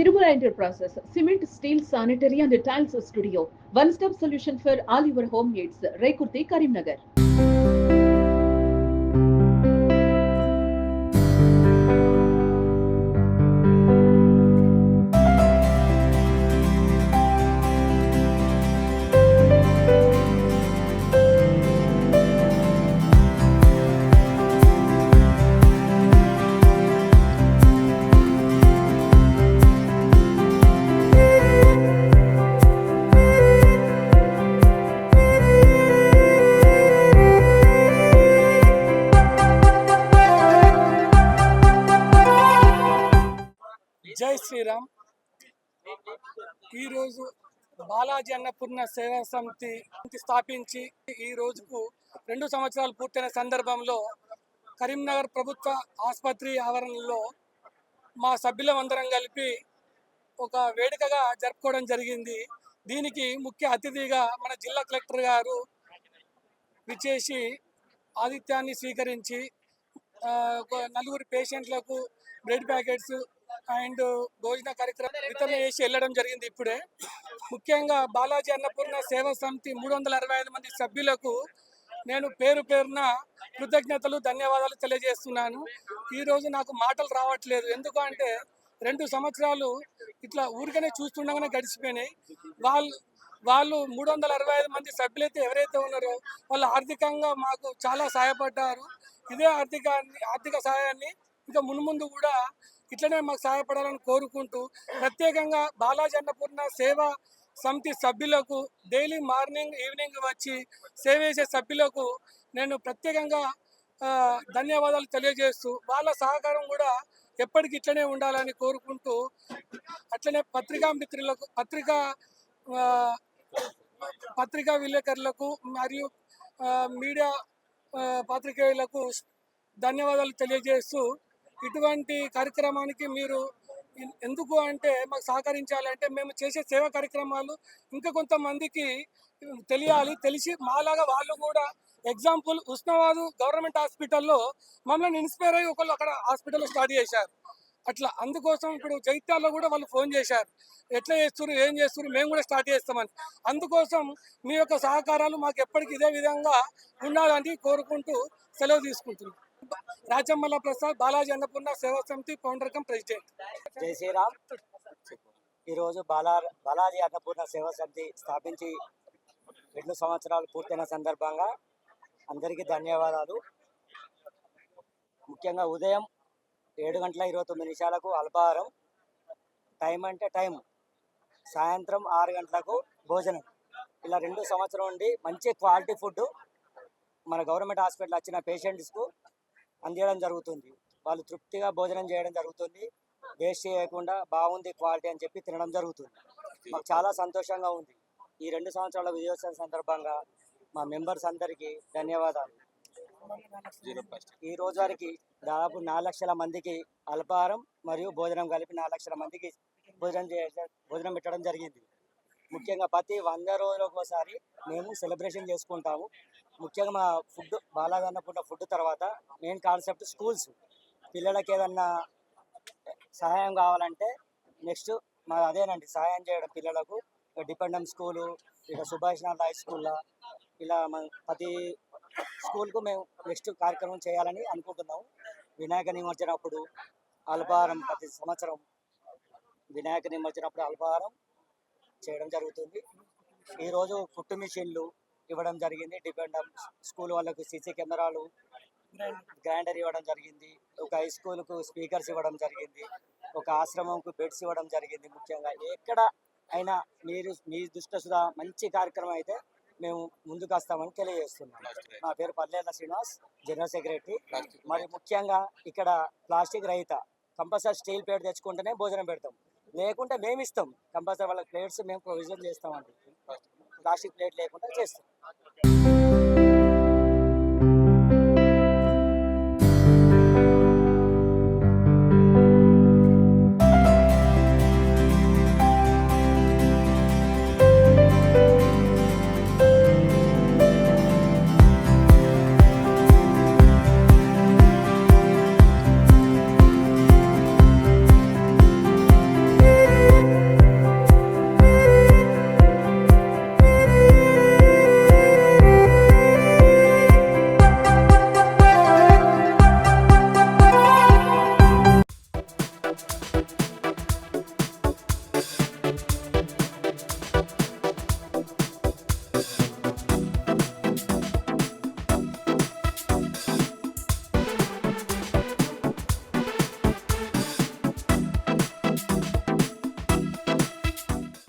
Tirumala Enterprises, cement, steel, sanitary and tiles studio. One-stop solution for all your home needs. Rekurti Karimnagar. జై శ్రీరామ్. ఈరోజు బాలాజీ అన్నపూర్ణ సేవా సమితి స్థాపించి ఈ రోజుకు రెండు సంవత్సరాలు పూర్తయిన సందర్భంలో కరీంనగర్ ప్రభుత్వ ఆసుపత్రి ఆవరణలో మా సభ్యులమందరం కలిపి ఒక వేడుకగా జరుపుకోవడం జరిగింది. దీనికి ముఖ్య అతిథిగా మన జిల్లా కలెక్టర్ గారు విచ్చేసి ఆతిథ్యాన్ని స్వీకరించి ఒక నలుగురు పేషెంట్లకు బ్రెడ్ ప్యాకెట్స్ అండ్ భోజన కార్యక్రమం వితరణ చేసి వెళ్ళడం జరిగింది ఇప్పుడే. ముఖ్యంగా బాలాజీ అన్నపూర్ణ సేవా సమితి మూడు వందల అరవై ఐదు మంది సభ్యులకు నేను పేరు పేరున కృతజ్ఞతలు ధన్యవాదాలు తెలియజేస్తున్నాను. ఈరోజు నాకు మాటలు రావట్లేదు. ఎందుకంటే రెండు సంవత్సరాలు ఇట్లా ఊరికనే చూస్తుండగానే గడిచిపోయినాయి. వాళ్ళు వాళ్ళు మూడు వందల అరవై ఐదు మంది సభ్యులైతే ఎవరైతే ఉన్నారో వాళ్ళు ఆర్థికంగా మాకు చాలా సహాయపడ్డారు. ఇదే ఆర్థిక ఆర్థిక సహాయాన్ని ఇంకా మున్ముందు కూడా ఇట్లనే మాకు సహాయపడాలని కోరుకుంటూ ప్రత్యేకంగా బాలాజీ అన్నపూర్ణ సేవా సమితి సభ్యులకు డైలీ మార్నింగ్ ఈవినింగ్ వచ్చి సేవ చేసే సభ్యులకు నేను ప్రత్యేకంగా ధన్యవాదాలు తెలియజేస్తూ వాళ్ళ సహకారం కూడా ఎప్పటికి ఇట్లనే ఉండాలని కోరుకుంటూ అట్లనే పత్రికా మిత్రులకు పత్రికా పత్రికా విలేకరులకు మరియు మీడియా పాత్రికేయులకు ధన్యవాదాలు తెలియజేస్తూ ఇటువంటి కార్యక్రమానికి మీరు ఎందుకు అంటే మాకు సహకరించాలంటే మేము చేసే సేవా కార్యక్రమాలు ఇంకా కొంతమందికి తెలియాలి తెలిసి మాలాగా వాళ్ళు కూడా ఎగ్జాంపుల్ ఉస్మాబాద్ గవర్నమెంట్ హాస్పిటల్లో మమ్మల్ని ఇన్స్పైర్ అయ్యి ఒకళ్ళు అక్కడ హాస్పిటల్ స్టార్ట్ చేశారు. అట్లా అందుకోసం ఇప్పుడు జైత్యాల్లో కూడా వాళ్ళు ఫోన్ చేశారు. ఎట్లా చేస్తున్నారు ఏం చేస్తున్నారు మేము కూడా స్టార్ట్ చేస్తామని. అందుకోసం మీ యొక్క సహకారాలు మాకు ఎప్పటికీ ఇదే విధంగా ఉండాలని కోరుకుంటూ సెలవు తీసుకుంటున్నాం. రాజమ్మల ప్రసాద్ బాలాజీ అన్నపూర్ణ సేవా సమితి ఫౌండర్ కమ్ ప్రెసిడెంట్. జై శ్రీరామ్. ఈరోజు బాలా బాలాజీ అన్నపూర్ణ సేవా సమితి స్థాపించి రెండు సంవత్సరాలు పూర్తయిన సందర్భంగా అందరికీ ధన్యవాదాలు. ముఖ్యంగా ఉదయం ఏడు గంటల ఇరవై తొమ్మిది నిమిషాలకు అల్పాహారం టైం అంటే టైం సాయంత్రం ఆరు గంటలకు భోజనం. ఇలా రెండు సంవత్సరం నుండి మంచి క్వాలిటీ ఫుడ్ మన గవర్నమెంట్ హాస్పిటల్ వచ్చిన పేషెంట్స్కు అందించడం జరుగుతుంది. వాళ్ళు తృప్తిగా భోజనం చేయడం జరుగుతుంది. వేస్ట్ చేయకుండా బాగుంది క్వాలిటీ అని చెప్పి తినడం జరుగుతుంది. మాకు చాలా సంతోషంగా ఉంది. ఈ రెండు సంవత్సరాల విజయోత్సవం సందర్భంగా మా మెంబర్స్ అందరికీ ధన్యవాదాలు. ఈ రోజు వరకు దాదాపు నాలుగు లక్షల మందికి అల్పాహారం మరియు భోజనం కలిపి నాలుగు లక్షల మందికి భోజనం చే భోజనం పెట్టడం జరిగింది. ముఖ్యంగా ప్రతి వంద రోజులకు ఒకసారి మేము సెలబ్రేషన్ చేసుకుంటాము. ముఖ్యంగా మా ఫుడ్ బాలాదన్నపూర్ణ ఫుడ్ తర్వాత మెయిన్ కాన్సెప్ట్ స్కూల్స్. పిల్లలకి ఏదన్నా సహాయం కావాలంటే నెక్స్ట్ మా అదేనండి సహాయం చేయడం పిల్లలకు. డిపెండెంట్ స్కూలు ఇక సుభాష్ నాథ్ హై స్కూల్లో ఇలా మన ప్రతి స్కూల్కు మేము నెక్స్ట్ కార్యక్రమం చేయాలని అనుకుంటున్నాము. వినాయక నిమజ్జనం అప్పుడు ప్రతి సంవత్సరం. వినాయక నిమజ్జనం అప్పుడు చేయడం జరుగుతుంది. ఈరోజు కుట్టు మిషన్లు ఇవ్వడం జరిగింది. డిపెండెంట్ స్కూల్ వాళ్ళకు సీసీ కెమెరాలు గ్రైండర్ ఇవ్వడం జరిగింది. ఒక హై స్కూల్కు స్పీకర్స్ ఇవ్వడం జరిగింది. ఒక ఆశ్రమంకు బెడ్స్ ఇవ్వడం జరిగింది ముఖ్యంగా. ఎక్కడ అయినా మీరు మీ దృష్టి సుధా మంచి కార్యక్రమం అయితే మేము ముందుకు వస్తామని తెలియజేస్తున్నాం. నా పేరు పల్లెల శ్రీనివాస్ జనరల్ సెక్రటరీ. మరి ముఖ్యంగా ఇక్కడ ప్లాస్టిక్ రహిత కంపల్సరీ స్టీల్ ప్లేట్ తెచ్చుకుంటేనే భోజనం పెడతాం. లేకుంటే మేము ఇస్తాం కంపల్సరీ వాళ్ళ ప్లేట్స్ మేము ప్రొవిజన్ చేస్తామండి. ప్లాస్టిక్ ప్లేట్ లేకుండా చేస్తాం.